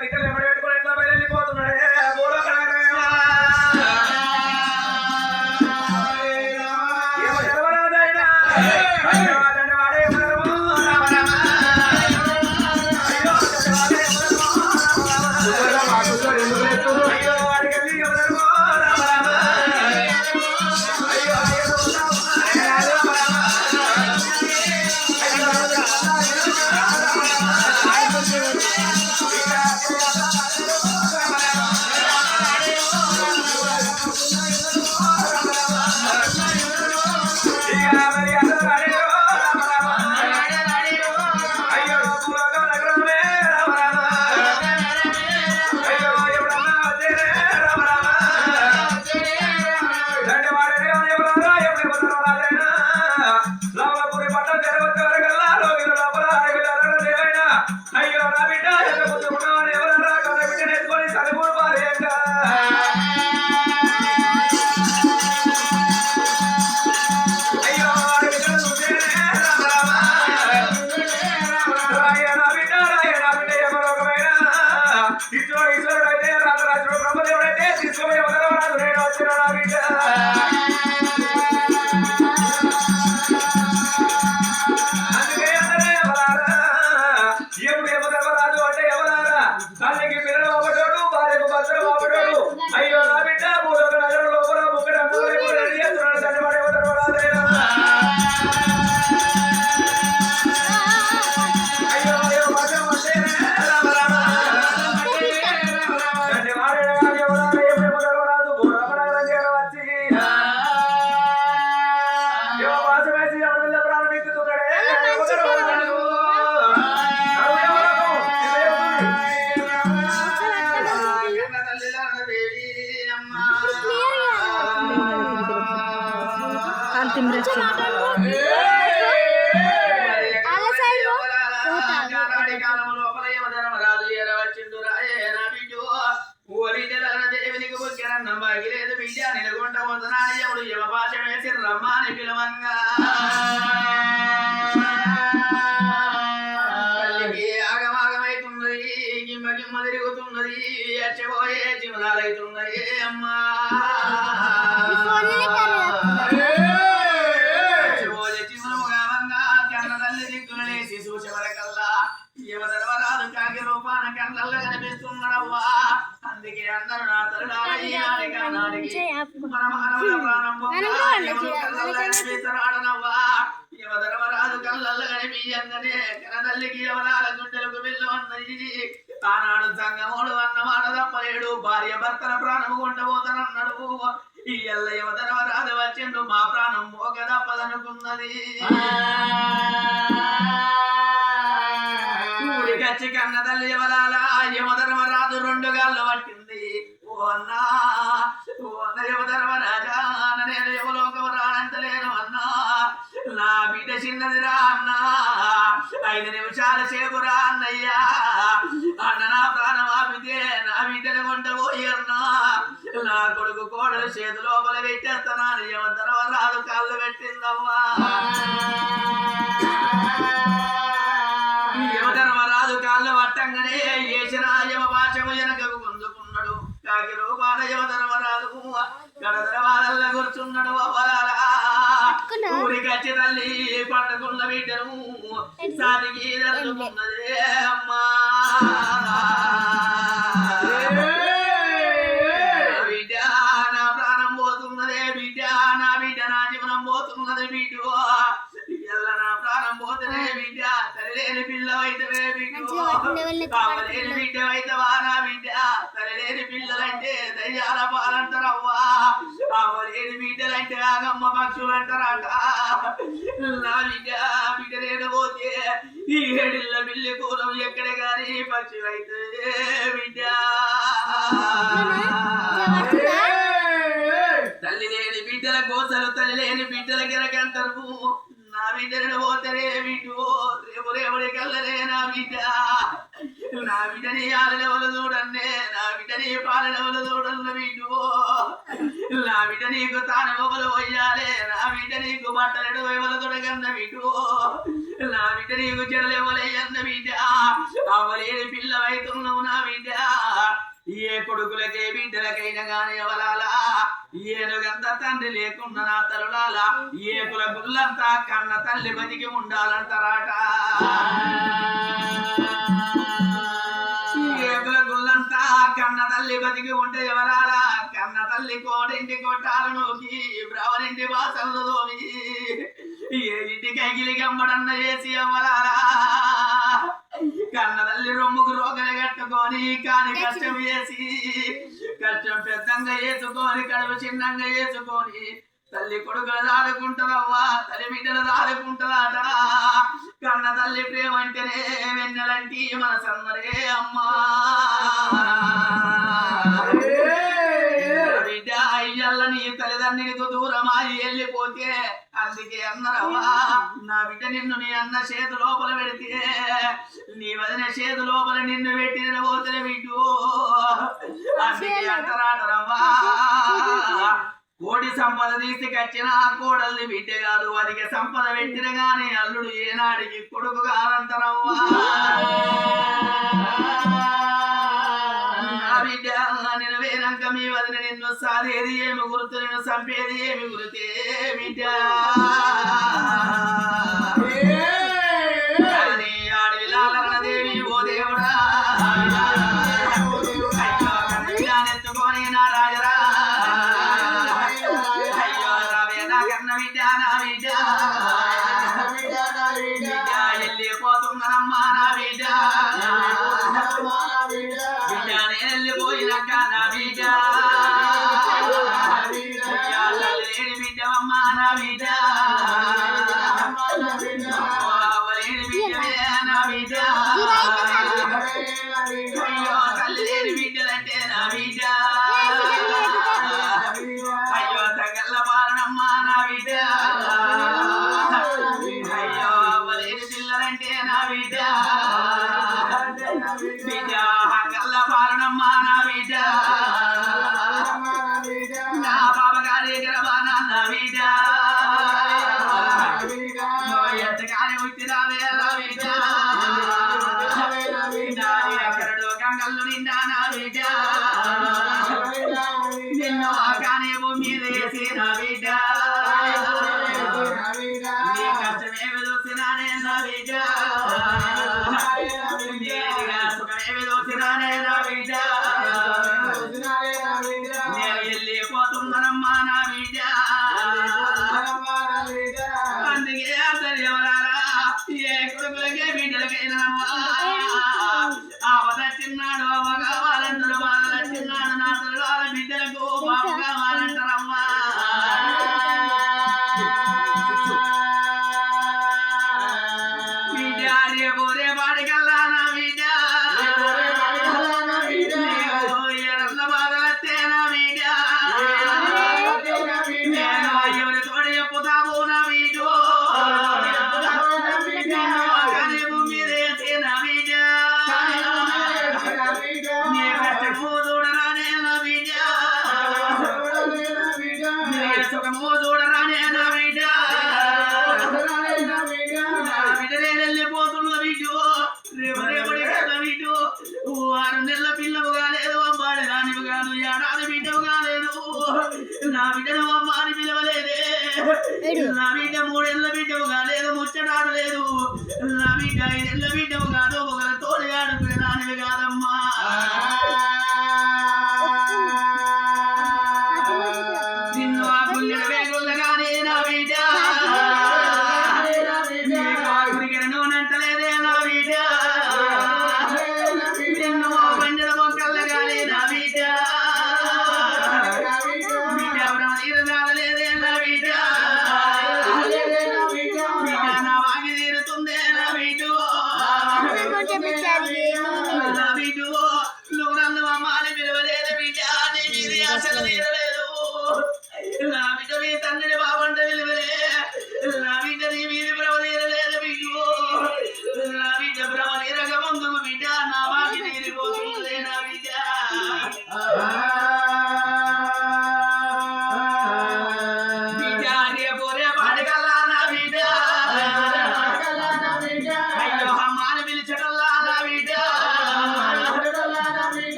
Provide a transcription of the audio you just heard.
de quitarle மரியாதை மரியாதை రమ్మాని పిలవంగా. తల్లికి ఆగమాగమైతున్నది గిమ్మ గిమ్మ తిరుగుతున్నది ఎచ్చబోయే చిమలాలైతున్నది అమ్మా. యువధర్మరాజు కళ్ళల్లో కనిపించగానే కనతల్లికి యువరాల గుండెలకు వెళ్ళు అన్నది. ఆనాడు సంగమోడు అన్నమాట తప్పలేడు భార్య భర్తల ప్రాణం కొండబోతానన్నాడు. ఈ ఎల్ల యువధర్మరాజు వచ్చిండు. మా ప్రాణం పోక తప్పదనుకున్నది. ఊరికచ్చి కన్న తల్లి యువరాల యమధర్మరాజు రెండు గాళ్ళు పట్టింది. ఓ అన్నా ఓ అన్న యమధర్మరాజా అన్న నేను యమలోకం రానంతలేను అన్నా. నా బిడ్డ చిన్నదిరా అన్నా. ఐదు నిమిషాల సేపురా అన్నయ్యా. అన్న నా ప్రాణం ఆపితే నా బిడ్డను కొంట పోయి అన్నా. నా కొడుకు కోడలు చేతి లోపల పెట్టేస్తానా యమధర్మరాజు కాళ్ళు పెట్టిందమ్మా. గడదరవాదల్ల కూర్చున్నాడు అవ్వలారా ఊరికచ్చి తల్లి పండుకున్న బిడ్డను సాటికి జరుగుతున్నదే అమ్మా. బిడ్డ నా ప్రాణం పోతున్నదే బిడ్డ నా బిడ్డ నా జీవనం పోతున్నది బిడ్డ. ఎల్ల నా ప్రాణం పోతున్నదే బిడ్డ తల్లిలేని పిల్ల అయితవే బిడ్డ. మంచిగా ఆగమ్మ పక్షులు అంటారట. నా బిడ్డ బిడ్డ లేని పోతే ఈ ఏడిళ్ళ బిల్లి కూరం ఎక్కడ గాని పక్షులు అయితే బిడ్డ తల్లి లేని బిడ్డల కోసలు తల్లి లేని బిడ్డల గిరకంటారు నా బిడ్డను పోతరే బిడ్డు. రేపు రేపటి కల్లరే నా బిడ్డ. నా బిడ్డని ఆలెవలు చూడండి నా బిడ్డని పాలెవలు చూడండి బిడ్డు. నా బిడ్డ నీకు తాను ఎవరు పోయాలే నా బిడ్డ నీకు బట్టలడు ఎవరు తొడగన్న బిడ్డు. నా బిడ్డ నీకు చెరలు అన్న బిడ్డ. అవలేని పిల్ల అవుతున్నావు నా బిడ్డ. బిడ్డలకైనా గాని ఎవలాలా ఏనుగంత తండ్రి లేకుండా నా తరులాల కుల గుళ్ళంతా కన్న తల్లి బతికి ఉండాలంటారాట. ఏకుల గుళ్ళంతా కన్న తల్లి బతికి ఉంటే ఎవరాలా తల్లి కోడింటి కొట్టాలలోకి బ్రవరింటి వాసనలు తోమి. ఏ ఇంటి అగిలి గమ్మడన్న చేసి ఎవరాలా కన్న తల్లి రొమ్ముకు రోగలు కట్టుకొని కాని కష్టం చేసి కష్టం పెద్దంగా వేసుకొని కడుపు చిన్నంగా వేసుకొని తల్లి కొడుకులు దాదుకుంటుందవ్వా తల్లి బిడ్డలు దాదుకుంటుందట కన్న తల్లి ప్రేమ అంటేనే వెన్నెలంటి మనసన్నరే అమ్మా. నీ తల్లిదండ్రులకు దూరమాయి వెళ్ళిపోతే అందుకే అన్నరవ్వా. నా బిడ్డ నిన్ను నీ అన్న చేతు లోపల పెడితే నీ వదిన చేతు లోపల నిన్ను పెట్టిన పోతే బిడ్డు అందుకే అంటరాటరవ్వా. కోడి సంపద తీసుకొచ్చిన కోడల్ని బిడ్డ కాదు అదికి సంపద పెట్టిన గాని అల్లుడు ఏనాడికి కొడుకు కాదంటారవ్వా. మీ వదిన నిన్ను సాదేది ఏమి గుర్తు నిన్ను చంపేది ఏమి గురితే బిడ్డ వెళ్ళిపోయినాక నా బిడ్డ? లేని బిడ్డవమ్మా నా బిడ్డ. లేని బిడ్డవే నా బిడ్డ. ఎంతగానే నిండా నా బిడ్డ నిన్ను ఆకానే భూమి వేసి నా బిడ్డ కష్టమేమి చూసినానే నా బిడ్డ సుఖమేమి చూసినానే నా బిడ్డ 我干完了 బిడ్డు ఆరు నెలల పిల్లవు కాలేదు అమ్మాడి రానివి కాదు ఏడాది బిడ్డవు కాలేదు నా బిడ్డను అమ్మాని పిలవలేదే. నా బిడ్డ మూడేళ్ళ బిడ్డవు కాలేదు ముచ్చటాడలేదు. నా బిడ్డ ఐదేళ్ళ బిడ్డవు కాదు